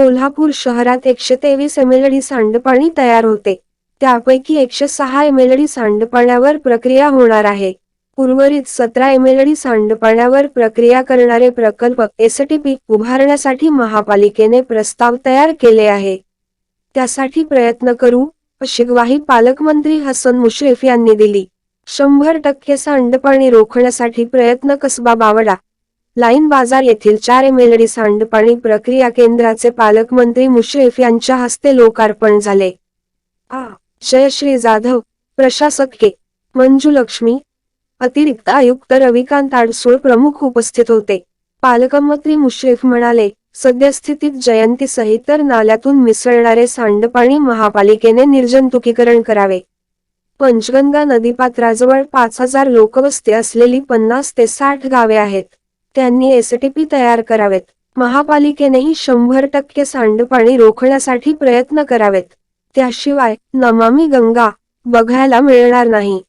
कोल्हापूर शहरात एकशे तेवीस एमएलडी सांडपाणी तयार होते. त्यापैकी एकशे सहा एमएलडी सांडपाण्यावर प्रक्रिया होणार आहे. उर्वरित सतरा एमएलडी सांडपाण्यावर प्रक्रिया करणारे प्रकल्प एसटीपी उभारण्यासाठी महापालिकेने प्रस्ताव तयार केले आहे. त्यासाठी प्रयत्न करू अशी ग्वाही पालकमंत्री हसन मुश्रीफ यांनी दिली. शंभर टक्के सांडपाणी रोखण्यासाठी प्रयत्न कसबा बावडा लाईन बाजार येथील चार एमएलडी सांडपाणी प्रक्रिया केंद्राचे पालकमंत्री मुश्रीफ यांच्या हस्ते लोकार्पण झाले. आ. जयश्री जाधव प्रशासक के. मंजुलक्ष्मी अतिरिक्त आयुक्त रविकांत आडसूळ प्रमुख उपस्थित होते. पालकमंत्री मुश्रीफ म्हणाले सद्यस्थितीत जयंती सहित तर नाल्यातून मिसळणारे सांडपाणी महापालिकेने निर्जंतुकीकरण करावे. पंचगंगा नदीपात्राजवळ पाच हजार लोकवस्ती असलेली पन्नास ते साठ गावे आहेत. त्यांनी एसटीपी तयार करावेत. महापालिकेनेही शंभर टक्के सांडपाणी रोखण्यासाठी प्रयत्न करावेत. त्याशिवाय नमामी गंगा बघायला मिळणार नाही.